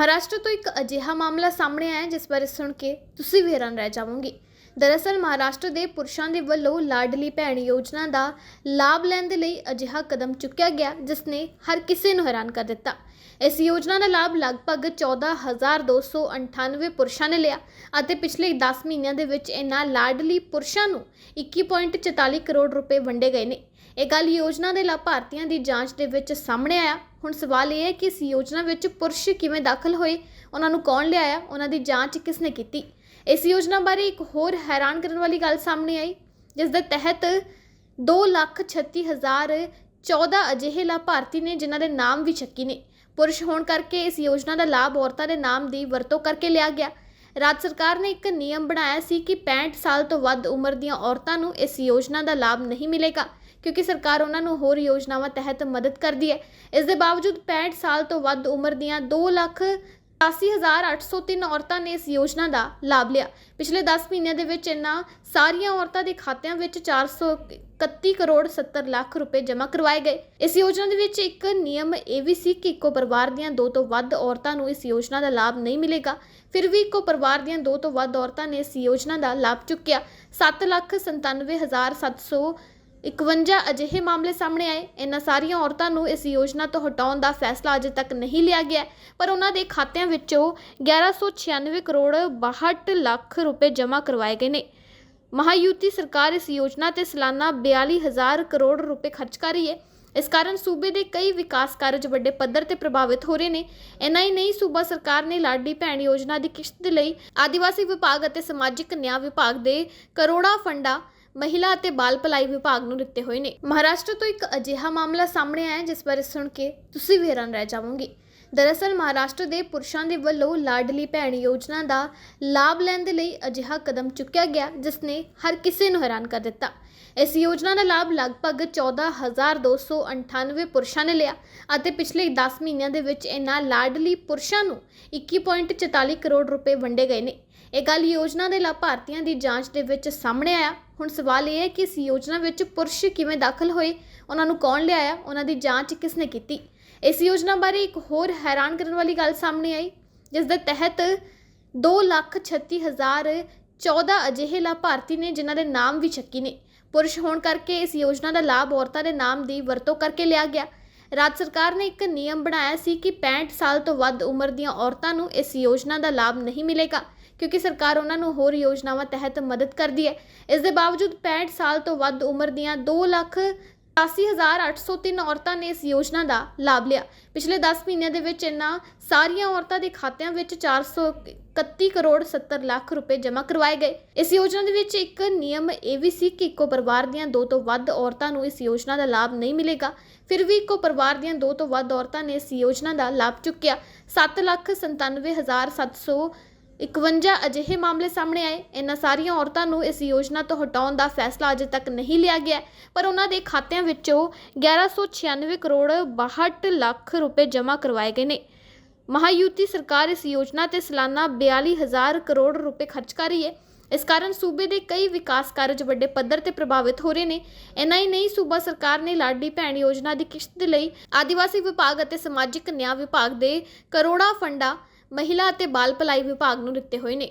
ਮਹਾਰਾਸ਼ਟਰ ਤੋਂ ਇੱਕ ਅਜਿਹਾ ਮਾਮਲਾ ਸਾਹਮਣੇ ਆਇਆ ਜਿਸ ਬਾਰੇ ਸੁਣ ਕੇ ਤੁਸੀਂ ਵੀ ਹੈਰਾਨ ਰਹਿ ਜਾਵੋਗੇ। ਦਰਅਸਲ ਮਹਾਰਾਸ਼ਟਰ ਦੇ ਪੁਰਸ਼ਾਂ ਦੇ ਵੱਲੋਂ ਲਾਡਲੀ ਭੈਣ ਯੋਜਨਾ ਦਾ ਲਾਭ ਲੈਣ ਦੇ ਲਈ ਅਜਿਹਾ ਕਦਮ ਚੁੱਕਿਆ ਗਿਆ ਜਿਸ ਨੇ ਹਰ ਕਿਸੇ ਨੂੰ ਹੈਰਾਨ ਕਰ ਦਿੱਤਾ। ਇਸ ਯੋਜਨਾ ਦਾ ਲਾਭ ਲਗਭਗ 14298 ਪੁਰਸ਼ਾਂ ਨੇ ਲਿਆ ਅਤੇ ਪਿਛਲੇ 10 ਮਹੀਨਿਆਂ ਦੇ ਵਿੱਚ ਇਹਨਾਂ ਲਾਡਲੀ ਪੁਰਸ਼ਾਂ ਨੂੰ 21.44 ਕਰੋੜ ਰੁਪਏ ਵੰਡੇ ਗਏ ਨੇ। ਇਹ ਗੱਲ ਯੋਜਨਾ ਦੇ ਲਾਭਾਰਥੀਆਂ ਦੀ ਜਾਂਚ ਦੇ ਵਿੱਚ ਸਾਹਮਣੇ ਆਇਆ। ਹੁਣ ਸਵਾਲ ਇਹ ਹੈ ਕਿ ਇਸ ਯੋਜਨਾ ਵਿੱਚ ਪੁਰਸ਼ ਕਿਵੇਂ ਦਾਖਲ ਹੋਏ, ਉਹਨਾਂ ਨੂੰ ਕੌਣ ਲਿਆਇਆ, ਉਹਨਾਂ ਦੀ ਜਾਂਚ ਕਿਸ ਨੇ ਕੀਤੀ? ਇਸ ਯੋਜਨਾ ਬਾਰੇ ਇੱਕ ਹੋਰ ਹੈਰਾਨ ਕਰਨ ਵਾਲੀ ਗੱਲ ਸਾਹਮਣੇ ਆਈ, ਜਿਸ ਦੇ ਤਹਿਤ 236014 ਅਜਿਹੇ ਲਾਭਾਰਥੀ ਨੇ ਜਿਨ੍ਹਾਂ ਦੇ ਨਾਮ ਵੀ ਸ਼ੱਕੀ ਨੇ। ਪੁਰਸ਼ ਹੋਣ ਕਰਕੇ ਇਸ ਯੋਜਨਾ ਦਾ ਲਾਭ ਔਰਤਾਂ ਦੇ ਨਾਮ ਦੀ ਵਰਤੋਂ ਕਰਕੇ ਲਿਆ ਗਿਆ। ਰਾਜ ਸਰਕਾਰ ਨੇ ਇੱਕ ਨਿਯਮ ਬਣਾਇਆ ਸੀ ਕਿ 65 ਸਾਲ ਤੋਂ ਵੱਧ ਉਮਰ ਦੀਆਂ ਔਰਤਾਂ ਨੂੰ ਇਸ ਯੋਜਨਾ ਦਾ ਲਾਭ ਨਹੀਂ ਮਿਲੇਗਾ, ਕਿਉਂਕਿ ਸਰਕਾਰ ਉਹਨਾਂ ਨੂੰ ਹੋਰ ਯੋਜਨਾਵਾਂ ਤਹਿਤ ਮਦਦ ਕਰਦੀ ਹੈ। ਇਸ ਦੇ ਬਾਵਜੂਦ 65 ਸਾਲ ਤੋਂ ਵੱਧ ਉਮਰ ਦੀਆਂ 2 ਲੱਖ 88803 ਔਰਤਾਂ ਨੇ ਇਸ ਯੋਜਨਾ ਦਾ ਲਾਭ ਲਿਆ। ਪਿਛਲੇ 10 ਮਹੀਨਿਆਂ ਦੇ ਵਿੱਚ ਇਹਨਾਂ ਸਾਰੀਆਂ ਔਰਤਾਂ ਦੇ ਖਾਤਿਆਂ ਵਿੱਚ 431 ਕਰੋੜ 70 ਲੱਖ ਰੁਪਏ ਜਮ੍ਹਾਂ ਕਰਵਾਏ ਗਏ। ਇਸ ਯੋਜਨਾ ਦੇ ਵਿੱਚ ਇੱਕ ਨਿਯਮ ਇਹ ਵੀ ਸੀ ਕਿ ਇੱਕੋ ਪਰਿਵਾਰ ਦੀਆਂ ਦੋ ਤੋਂ ਵੱਧ ਔਰਤਾਂ ਨੂੰ ਇਸ ਯੋਜਨਾ ਦਾ ਲਾਭ ਨਹੀਂ ਮਿਲੇਗਾ। ਫਿਰ ਵੀ ਇੱਕੋ ਪਰਿਵਾਰ ਦੀਆਂ ਦੋ ਤੋਂ ਵੱਧ ਔਰਤਾਂ ਨੇ ਇਸ ਯੋਜਨਾ ਦਾ ਲਾਭ ਚੁੱਕਿਆ। 797751 ਅਜਿਹੇ ਮਾਮਲੇ ਸਾਹਮਣੇ ਆਏ। ਇਹਨਾਂ ਸਾਰੀਆਂ ਔਰਤਾਂ ਨੂੰ ਇਸ ਯੋਜਨਾ ਤੋਂ ਹਟਾਉਣ ਦਾ ਫੈਸਲਾ ਅਜੇ ਤੱਕ ਨਹੀਂ ਲਿਆ ਗਿਆ। ਪਰ ਉਹਨਾਂ ਦੇ ਖਾਤਿਆਂ ਵਿੱਚੋਂ 1196 ਕਰੋੜ 62 ਲੱਖ ਰੁਪਏ ਜਮ੍ਹਾਂ ਕਰਵਾਏ ਗਏ ਨੇ। ਮਹਾਯੂਤੀ ਸਰਕਾਰ ਇਸ ਯੋਜਨਾ ਤੇ ਸਾਲਾਨਾ 42000 ਕਰੋੜ ਰੁਪਏ ਖਰਚ ਕਰ ਰਹੀ ਹੈ। ਇਸ ਕਾਰਨ ਸੂਬੇ ਦੇ ਕਈ ਵਿਕਾਸ ਕਾਰਜ ਵੱਡੇ ਪੱਧਰ ਤੇ ਪ੍ਰਭਾਵਿਤ ਹੋ ਰਹੇ ਨੇ। ਇੰਨਾ ਹੀ ਨਹੀਂ, ਸੂਬਾ ਸਰਕਾਰ ਨੇ ਲਾਡੀ ਭੈਣ ਯੋਜਨਾ ਦੀ ਕਿਸ਼ਤ ਲਈ ਆਦੀਵਾਸੀ ਵਿਭਾਗ ਅਤੇ ਸਮਾਜਿਕ ਨਿਆਂ ਵਿਭਾਗ ਦੇ ਕਰੋੜਾਂ ਫੰਡਾਂ ਮਹਿਲਾ ਅਤੇ ਬਾਲ ਭਲਾਈ ਵਿਭਾਗ ਨੂੰ ਦਿੱਤੇ ਹੋਏ ਨੇ। ਮਹਾਰਾਸ਼ਟਰ ਤੋਂ ਇੱਕ ਅਜਿਹਾ ਮਾਮਲਾ ਸਾਹਮਣੇ ਆਇਆ ਹੈ, ਜਿਸ ਬਾਰੇ ਸੁਣ ਕੇ ਤੁਸੀਂ ਵੀ ਹੈਰਾਨ ਰਹਿ ਜਾਵੋਗੇ। ਦਰਅਸਲ ਮਹਾਰਾਸ਼ਟਰ ਦੇ ਪੁਰਸ਼ਾਂ ਦੇ ਵੱਲੋਂ ਲਾਡਲੀ ਭੈਣ ਯੋਜਨਾ ਦਾ ਲਾਭ ਲੈਣ ਦੇ ਲਈ ਅਜਿਹਾ ਕਦਮ ਚੁੱਕਿਆ ਗਿਆ ਜਿਸ ਨੇ ਹਰ ਕਿਸੇ ਨੂੰ ਹੈਰਾਨ ਕਰ ਦਿੱਤਾ। ਇਸ ਯੋਜਨਾ ਦਾ ਲਾਭ ਲਗਭਗ 14298 ਪੁਰਸ਼ਾਂ ਨੇ ਲਿਆ ਅਤੇ ਪਿਛਲੇ 10 ਮਹੀਨਿਆਂ ਦੇ ਵਿੱਚ ਇਹਨਾਂ ਲਾਡਲੀ ਪੁਰਸ਼ਾਂ ਨੂੰ 21.44 ਕਰੋੜ ਰੁਪਏ ਵੰਡੇ ਗਏ ਨੇ। ਇਹ ਗੱਲ ਯੋਜਨਾ ਦੇ ਲਾਭਾਰਥੀਆਂ ਦੀ ਜਾਂਚ ਦੇ ਵਿੱਚ ਸਾਹਮਣੇ ਆਇਆ। ਹੁਣ ਸਵਾਲ ਇਹ ਹੈ ਕਿ ਇਸ ਯੋਜਨਾ ਵਿੱਚ ਪੁਰਸ਼ ਕਿਵੇਂ ਦਾਖਲ ਹੋਏ, ਉਹਨਾਂ ਨੂੰ ਕੌਣ ਲਿਆਇਆ, ਉਹਨਾਂ ਦੀ ਜਾਂਚ ਕਿਸ ਨੇ ਕੀਤੀ? ਇਸ ਯੋਜਨਾ ਬਾਰੇ ਇੱਕ ਹੋਰ ਹੈਰਾਨ ਕਰਨ ਵਾਲੀ ਗੱਲ ਸਾਹਮਣੇ ਆਈ, ਜਿਸ ਦੇ ਤਹਿਤ 236014 ਅਜਿਹੇ ਲਾਭਾਰਥੀ ਨੇ ਜਿਨ੍ਹਾਂ ਦੇ ਨਾਮ ਵੀ ਸ਼ੱਕੀ ਨੇ। ਪੁਰਸ਼ ਹੋਣ ਕਰਕੇ ਇਸ ਯੋਜਨਾ ਦਾ ਲਾਭ ਔਰਤਾਂ ਦੇ ਨਾਮ ਦੀ ਵਰਤੋਂ ਕਰਕੇ ਲਿਆ ਗਿਆ। ਰਾਜ ਸਰਕਾਰ ਨੇ ਇੱਕ ਨਿਯਮ ਬਣਾਇਆ ਸੀ ਕਿ 65 ਸਾਲ ਤੋਂ ਵੱਧ ਉਮਰ ਦੀਆਂ ਔਰਤਾਂ ਨੂੰ ਇਸ ਯੋਜਨਾ ਦਾ ਲਾਭ ਨਹੀਂ ਮਿਲੇਗਾ, ਕਿਉਂਕਿ ਸਰਕਾਰ ਉਹਨਾਂ ਨੂੰ ਹੋਰ ਯੋਜਨਾਵਾਂ ਤਹਿਤ ਮਦਦ ਕਰਦੀ ਹੈ। ਇਸ ਦੇ ਬਾਵਜੂਦ 65 ਸਾਲ ਤੋਂ ਵੱਧ ਉਮਰ ਦੀਆਂ 2 ਲੱਖ 88803 ਔਰਤਾਂ ਨੇ ਇਸ ਯੋਜਨਾ ਦਾ ਲਾਭ ਲਿਆ। ਪਿਛਲੇ 10 ਮਹੀਨਿਆਂ ਦੇ ਵਿੱਚ ਇਹਨਾਂ ਸਾਰੀਆਂ ਔਰਤਾਂ ਦੇ ਖਾਤਿਆਂ ਵਿੱਚ 431 ਕਰੋੜ 70 ਲੱਖ ਰੁਪਏ ਜਮ੍ਹਾਂ ਕਰਵਾਏ ਗਏ। ਇਸ ਯੋਜਨਾ ਦੇ ਵਿੱਚ ਇੱਕ ਨਿਯਮ ਇਹ ਵੀ ਸੀ ਕਿ ਇੱਕੋ ਪਰਿਵਾਰ ਦੀਆਂ ਦੋ ਤੋਂ ਵੱਧ ਔਰਤਾਂ ਨੂੰ ਇਸ ਯੋਜਨਾ ਦਾ ਲਾਭ ਨਹੀਂ ਮਿਲੇਗਾ। ਫਿਰ ਵੀ ਇੱਕੋ ਪਰਿਵਾਰ ਦੀਆਂ ਦੋ ਤੋਂ ਵੱਧ ਔਰਤਾਂ ਨੇ ਇਸ ਯੋਜਨਾ ਦਾ ਲਾਭ ਚੁੱਕਿਆ। 797751 ਅਜਿਹੇ ਮਾਮਲੇ ਸਾਹਮਣੇ ਆਏ। ਇਹਨਾਂ ਸਾਰੀਆਂ ਔਰਤਾਂ ਨੂੰ ਇਸ ਯੋਜਨਾ ਤੋਂ ਹਟਾਉਣ ਦਾ ਫੈਸਲਾ ਅਜੇ ਤੱਕ ਨਹੀਂ ਲਿਆ ਗਿਆ। ਪਰ ਉਹਨਾਂ ਦੇ ਖਾਤਿਆਂ ਵਿੱਚੋਂ 1196 ਕਰੋੜ 62 ਲੱਖ ਰੁਪਏ ਜਮ੍ਹਾਂ ਕਰਵਾਏ ਗਏ ਨੇ। ਮਹਾਯੂਤੀ ਸਰਕਾਰ ਇਸ ਯੋਜਨਾ ਤੇ ਸਾਲਾਨਾ 42000 ਕਰੋੜ ਰੁਪਏ ਖਰਚ ਕਰ ਰਹੀ ਹੈ। ਇਸ ਕਾਰਨ ਸੂਬੇ ਦੇ ਕਈ ਵਿਕਾਸ ਕਾਰਜ ਵੱਡੇ ਪੱਧਰ ਤੇ ਪ੍ਰਭਾਵਿਤ ਹੋ ਰਹੇ ਨੇ। ਇੰਨਾ ਹੀ ਨਹੀਂ, ਸੂਬਾ ਸਰਕਾਰ ਨੇ ਲਾਡੀ ਭੈਣ ਯੋਜਨਾ ਦੀ ਕਿਸ਼ਤ ਲਈ ਆਦੀਵਾਸੀ ਵਿਭਾਗ ਅਤੇ ਸਮਾਜਿਕ ਨਿਆਂ ਵਿਭਾਗ ਦੇ ਕਰੋੜਾਂ ਫੰਡਾਂ ਮਹਿਲਾ ਅਤੇ ਬਾਲ ਭਲਾਈ ਵਿਭਾਗ ਨੂੰ ਦਿੱਤੇ ਹੋਏ ਨੇ।